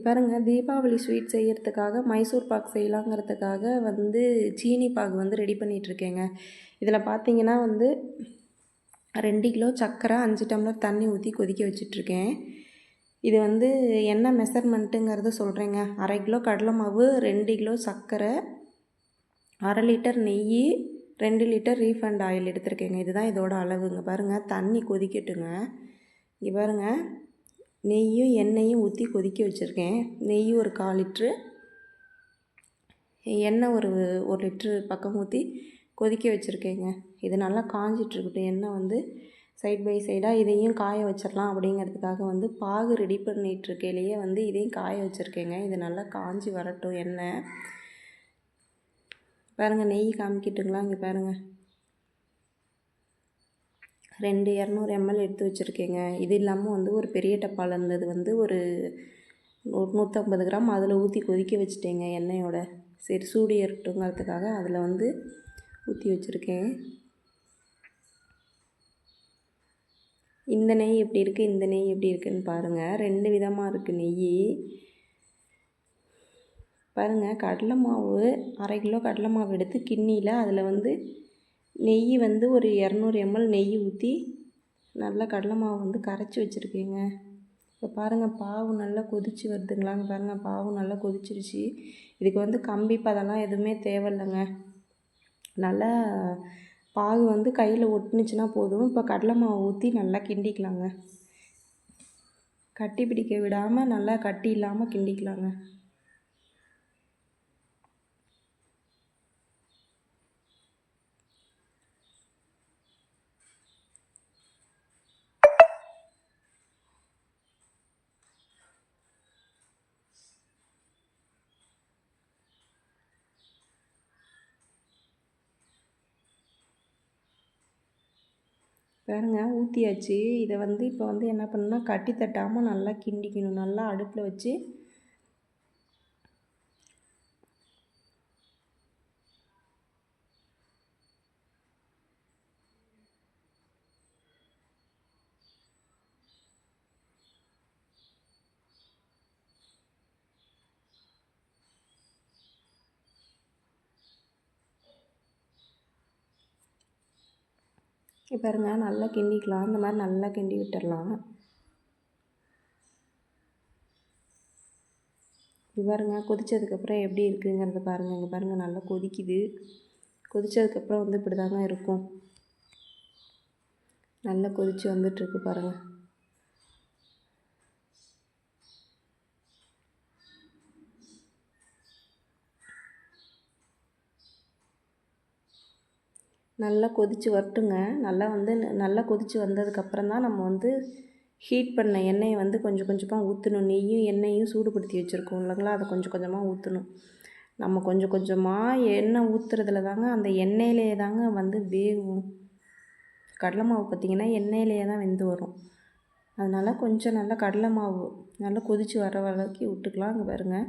பாருங்க தீபாவளி ஸ்வீட் செய்கிறதுக்காக மைசூர் பாக் செய்யலாங்கிறதுக்காக வந்து சீனி பாகு வந்து ரெடி பண்ணிகிட்ருக்கேங்க இதில் பார்த்தீங்கன்னா வந்து ரெண்டு கிலோ சர்க்கரை அஞ்சு டம்ளர் தண்ணி ஊற்றி கொதிக்க வச்சிட்ருக்கேன் இது வந்து என்ன மெஷர்மெண்ட்டுங்கிறத சொல்கிறேங்க அரை கிலோ கடலை மாவு ரெண்டு கிலோ சர்க்கரை அரை லிட்டர் நெய் ரெண்டு லிட்டர் ரீஃபண்ட் ஆயில் எடுத்திருக்கேங்க. இதுதான் இதோட அளவுங்க. பாருங்கள் தண்ணி கொதிக்கட்டுங்க. இங்கே பாருங்கள் நெய்யும் எண்ணெயும் ஊற்றி கொதிக்க வச்சுருக்கேன். நெய் ஒரு கால் லிட்ரு. எண்ணெய் ஒரு ஒரு லிட்ரு பக்கம் ஊற்றி கொதிக்க வச்சுருக்கேங்க. இது நல்லா காஞ்சிட்ருக்கட்டும் எண்ணெய் வந்து சைட் பை சைடாக இதையும் காய வச்சிடலாம் அப்படிங்கிறதுக்காக வந்து பாகு ரெடி பண்ணிகிட்ருக்கையிலேயே வந்து இதையும் காய வச்சுருக்கேங்க. இது நல்லா காஞ்சி வரட்டும் எண்ணெய். பாருங்கள் நெய் காமிக்கிட்டுங்களா? இங்கே பாருங்கள் ரெண்டு இரநூறு எம்எல் எடுத்து வச்சுருக்கேங்க. இது இல்லாமல் வந்து ஒரு பெரிய டப்பாவில் இருந்தது வந்து ஒரு ஒரு நூற்றம்பது கிராம் அதில் ஊற்றி கொதிக்க வச்சுட்டேங்க எண்ணெயோட. சரி சூடு ஏறட்டுங்கிறதுக்காக அதில் வந்து ஊற்றி வச்சுருக்கேன். இந்த நெய் எப்படி இருக்குது இந்த நெய் எப்படி இருக்குதுன்னு பாருங்கள் ரெண்டு விதமாக இருக்குது நெய். பாருங்கள் கடலை மாவு அரை கிலோ கடலை மாவு எடுத்து கிண்ணியில் அதில் வந்து நெய் வந்து ஒரு இரநூறு எம்எல் நெய் ஊற்றி நல்லா கடலை மாவு வந்து கரைச்சி வச்சுருக்கேங்க. இப்போ பாருங்கள் பாவு நல்லா கொதிச்சு வருதுங்களாங்க பாருங்கள் பாவு நல்லா கொதிச்சிருச்சு. இதுக்கு வந்து கம்பி பதம்லாம் எதுவுமே தேவையில்லைங்க. நல்லா பாகு வந்து கையில் ஒட்டுனுச்சுன்னா போதும். இப்போ கடலை மாவு ஊற்றி நல்லா கிண்டிக்கலாங்க. கட்டி பிடிக்க விடாமல் நல்லா கட்டி இல்லாமல் கிண்டிக்கலாங்க. பாருங்க ஊற்றியாச்சு இதை வந்து இப்போ வந்து என்ன பண்ணணும்னா கட்டி தட்டாமல் நல்லா கிண்டிக்கணும். நல்லா அடுப்பில் வச்சு பாருங்க நல்லா கிண்டிக்கலாம். இந்த மாதிரி நல்லா கிண்டி விட்டுடலாம் பாருங்க கொதித்ததுக்கப்புறம் எப்படி இருக்குங்கிறத பாருங்கள் இங்கே பாருங்கள் நல்லா கொதிக்குது. கொதித்ததுக்கப்புறம் வந்து இப்படி தாங்க இருக்கும். நல்லா கொதித்து வந்துட்டுருக்கு பாருங்கள் நல்லா கொதித்து வரட்டுங்க. நல்லா வந்து நல்லா கொதித்து வந்ததுக்கப்புறம் தான் நம்ம வந்து ஹீட் பண்ண எண்ணெயை வந்து கொஞ்சம் கொஞ்சமாக ஊற்றணும் நெய்யும் எண்ணெயும் சூடுபடுத்தி வச்சுருக்கோம் இல்லைங்களா? அதை கொஞ்சம் கொஞ்சமாக ஊற்றணும் நம்ம கொஞ்சம் கொஞ்சமாக எண்ணெய் ஊற்றுறதுல தாங்க அந்த எண்ணெயிலே தாங்க வந்து வேகும். கடலை மாவு பார்த்திங்கன்னா எண்ணெயிலேயே தான் வெந்து வரும். அதனால் கொஞ்சம் நல்லா கடலை மாவு நல்லா கொதித்து வர வரைக்கும் விட்டுக்கலாம் அங்கே பாருங்கள்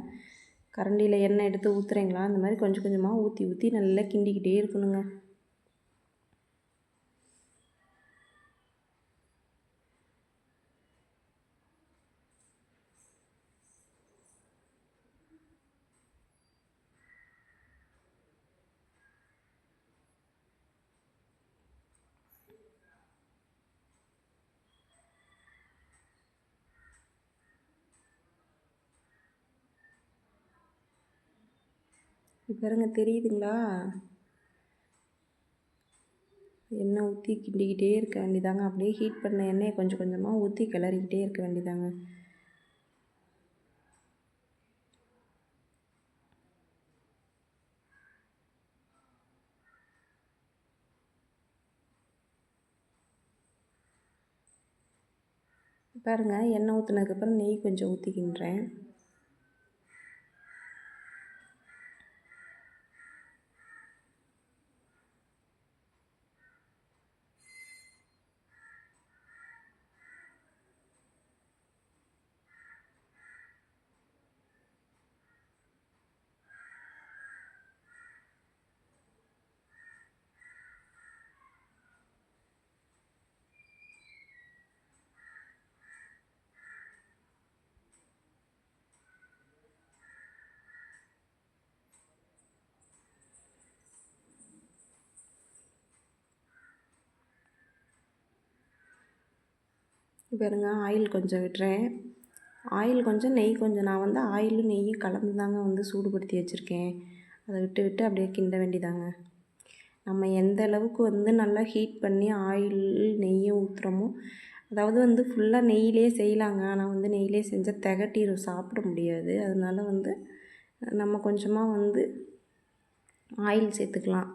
கரண்டியில் எண்ணெய் எடுத்து ஊற்றுறீங்களா அந்த மாதிரி கொஞ்சம் கொஞ்சமாக ஊற்றி ஊற்றி நல்லா கிண்டிக்கிட்டே இருக்கணுங்க. பாருங்க தெரியுதுங்களா? எண்ணெய் ஊற்றி கிண்டிக்கிட்டே இருக்க வேண்டியதாங்க. அப்படியே ஹீட் பண்ண எண்ணெயை கொஞ்சம் கொஞ்சமாக ஊற்றி கிளறிக்கிட்டே இருக்க வேண்டியதாங்க. பாருங்கள் எண்ணெய் ஊற்றுனதுக்கப்புறம் நெய் கொஞ்சம் ஊற்றிக்கின்றேன் பாருங்க ஆயில் கொஞ்சம் விட்டுறேன். ஆயில் கொஞ்சம் நெய் கொஞ்சம். நான் வந்து ஆயிலும் நெய்யும் கலந்து தாங்க வந்து சூடுபடுத்தி வச்சுருக்கேன். அதை விட்டு விட்டு அப்படியே கிண்ட வேண்டியதாங்க. நம்ம எந்த அளவுக்கு வந்து நல்லா ஹீட் பண்ணி ஆயில் நெய்யும் ஊற்றுறோமோ அதாவது வந்து ஃபுல்லாக நெய்யிலே செய்யலாங்க. ஆனால் வந்து நெய்யிலே செஞ்சால் திகட்டிடும் சாப்பிட முடியாது. அதனால வந்து நம்ம கொஞ்சமாக வந்து ஆயில் சேர்த்துக்கலாம்.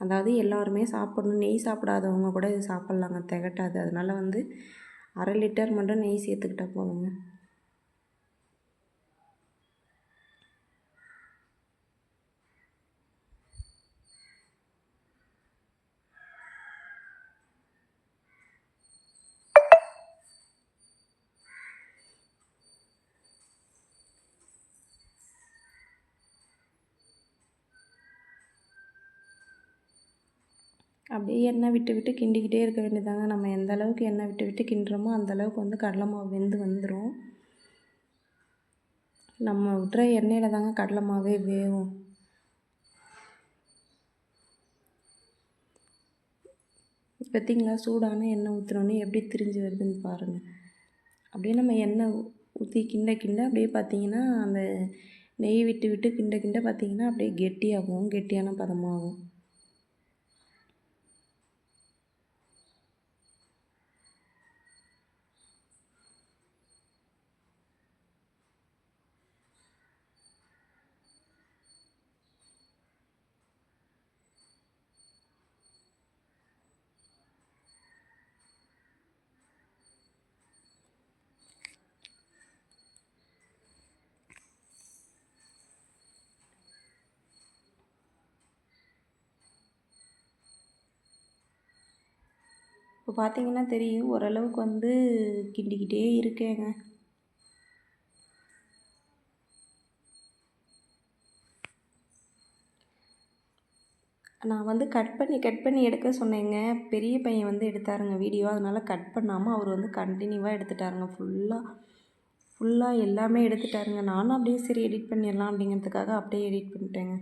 அதாவது எல்லாருமே சாப்பிடணும். நெய் சாப்பிடாதவங்க கூட இது சாப்பிட்லாங்க. திகட்டாது. அதனால் வந்து அரை லிட்டர் மட்டும் நெய் சேர்த்துக்கிட்டா போதுங்க. அப்படியே எண்ணெய் விட்டு விட்டு கிண்டிக்கிட்டே இருக்க வேண்டியதாங்க நம்ம எந்த அளவுக்கு எண்ணெய் விட்டு விட்டு கிண்டுறோமோ அந்தளவுக்கு வந்து கடலை மாவு வெந்து வந்துடும் நம்ம விட்ற எண்ணெயில் தாங்க கடலை மாவே வேகும். பார்த்திங்களா சூடான எண்ணெய் ஊற்றுனோன்னே எப்படி திரிஞ்சு வருதுன்னு பாருங்கள் அப்படியே நம்ம எண்ணெய் ஊற்றி கிண்ட கிண்ட அப்படியே பார்த்தீங்கன்னா அந்த நெய் விட்டு விட்டு கிண்ட கிண்ட பார்த்தீங்கன்னா அப்படியே கெட்டியாகும். கெட்டியான பதமாகும். இப்போ பார்த்தீங்கன்னா தெரியும் ஓரளவுக்கு வந்து கிண்டிக்கிட்டே இருக்கேங்க. நான் வந்து கட் பண்ணி கட் பண்ணி எடுக்க சொன்னேங்க. பெரிய பையன் வந்து எடுத்தாருங்க வீடியோ. அதனால் கட் பண்ணாமல் அவர் வந்து கண்டினியூவாக எடுத்துட்டாருங்க. ஃபுல்லாக ஃபுல்லாக எல்லாமே எடுத்துட்டாருங்க. நானும் அப்படியே சரி எடிட் பண்ணிடலாம் அப்படிங்கிறதுக்காக அப்படியே எடிட் பண்ணிட்டேங்க.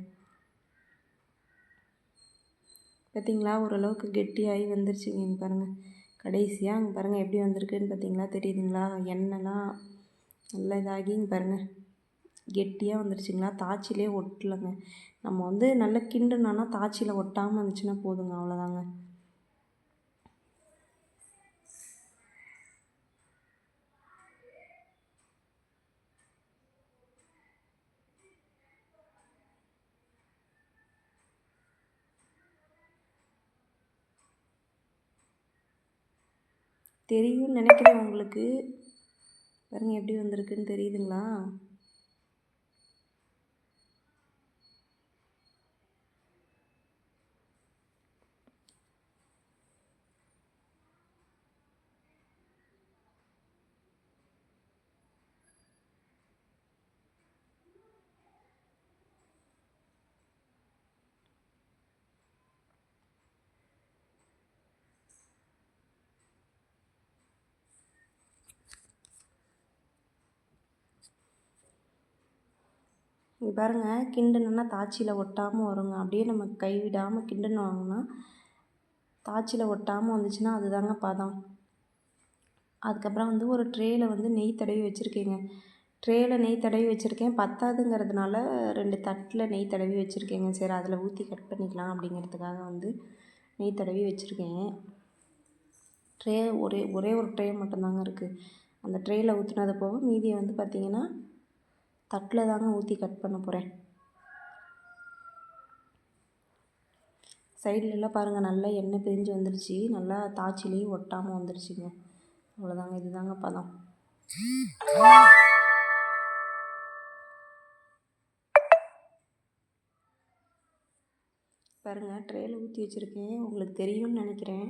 பார்த்தீங்களா ஓரளவுக்கு கெட்டியாகி வந்துருச்சுங்க பாருங்கள் கடைசியாக அங்கே பாருங்கள் எப்படி வந்திருக்குன்னு பார்த்தீங்களா தெரியுதுங்களா? எண்ணெய்லாம் நல்லா இதாகி இங்கே பாருங்கள் கெட்டியாக வந்துருச்சுங்களா? தாச்சிலே ஒட்டலைங்க. நம்ம வந்து நல்லா கிண்டுனோன்னா தாச்சியில் ஒட்டாமல் இருந்துச்சுன்னா போதுங்க. அவ்வளோதாங்க தெரியும்னு நினைக்கிறேன் உங்களுக்கு. பாருங்கள் எப்படி வந்திருக்குன்னு தெரியுதுங்களா? இங்கே பாருங்கள் கிண்டுனோன்னா தாச்சியில் ஒட்டாமல் வருங்க. அப்படியே நம்ம கை விடாமல் வாங்கினா தாச்சியில் ஒட்டாமல் வந்துச்சுன்னா அதுதாங்க பதம். அதுக்கப்புறம் வந்து ஒரு ட்ரேயில் வந்து நெய் தடவி வச்சுருக்கேங்க. ட்ரேயில் நெய் தடவி வச்சுருக்கேன். பத்தாதுங்கிறதுனால ரெண்டு தட்டில் நெய் தடவி வச்சுருக்கேங்க. சரி அதில் ஊற்றி கட் பண்ணிக்கலாம் அப்படிங்கிறதுக்காக வந்து நெய் தடவி வச்சுருக்கேன். ட்ரே ஒரே ஒரே ஒரு ட்ரே மட்டும்தாங்க இருக்குது அந்த ட்ரேயில் ஊற்றுனது போக மீதியை வந்து பார்த்திங்கன்னா தட்டில் தாங்க ஊற்றி கட் பண்ண போகிறேன். சைட்லலாம் பாருங்கள் நல்லா எண்ணெய் பிரிஞ்சு வந்துருச்சு. நல்லா தாச்சிலையும் ஒட்டாமல் வந்துருச்சுங்க. அவ்வளோதாங்க இதுதாங்க பதம். பாருங்கள் ட்ரேயில் ஊற்றி வச்சுருக்கேன். உங்களுக்கு தெரியும்னு நினைக்கிறேன்.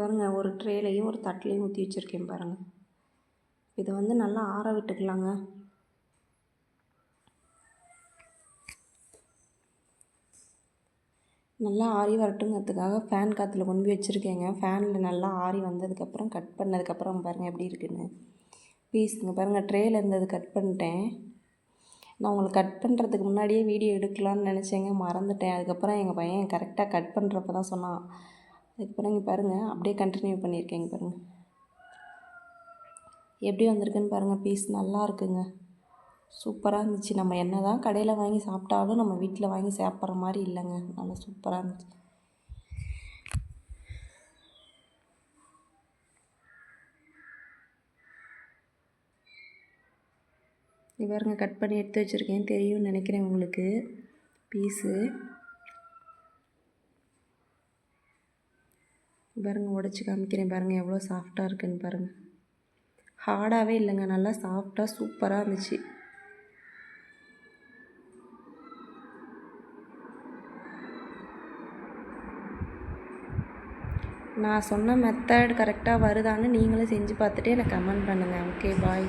பாருங்கள் ஒரு ட்ரேலையும் ஒரு தட்டிலையும் ஊற்றி வச்சுருக்கேன் பாருங்கள் இதை வந்து நல்லா ஆற விட்டுக்கலாங்க. நல்லா ஆறி வரட்டுங்கிறதுக்காக ஃபேன் காற்றுல கொண்டு போய் வச்சுருக்கேங்க. ஃபேனில் நல்லா ஆறி வந்ததுக்கப்புறம் கட் பண்ணதுக்கப்புறம் பாருங்கள் எப்படி இருக்குன்னு. பீஸுங்க பாருங்கள் ட்ரேயில் இருந்தது கட் பண்ணிட்டேன். நான் உங்களுக்கு கட் பண்ணுறதுக்கு முன்னாடியே வீடியோ எடுக்கலான்னு நினச்சேங்க மறந்துட்டேன். அதுக்கப்புறம் எங்கள் பையன் கரெக்டாக கட் பண்ணுறப்ப தான் சொன்னான். அதுக்கப்புறம் இங்கே பாருங்கள் அப்படியே கண்டினியூ பண்ணியிருக்கேங்க பாருங்கள் எப்படி வந்திருக்குன்னு பாருங்கள் பீஸ் நல்லா இருக்குங்க. சூப்பராக இருந்துச்சு. நம்ம என்ன தான் கடையில் வாங்கி சாப்பிட்டாலும் நம்ம வீட்டில் வாங்கி சாப்பிட்ற மாதிரி இல்லைங்க. நல்லா சூப்பராக இருந்துச்சு. இவருங்க கட் பண்ணி எடுத்து வச்சுருக்கேன். தெரியும்னு நினைக்கிறேன் உங்களுக்கு. பீஸு பாருங்க உடச்சி காமிக்கிறேன் பாருங்கள் எவ்வளோ சாஃப்டாக இருக்குன்னு பாருங்கள் ஹார்டாகவே இல்லைங்க. நல்லா சாஃப்டாக சூப்பராக இருந்துச்சு. நான் சொன்ன மெத்தட் கரெக்டாக வருதான்னு நீங்களும் செஞ்சு பார்த்துட்டு எனக்கு கமெண்ட் பண்ணுங்கள் ஓகே பாய்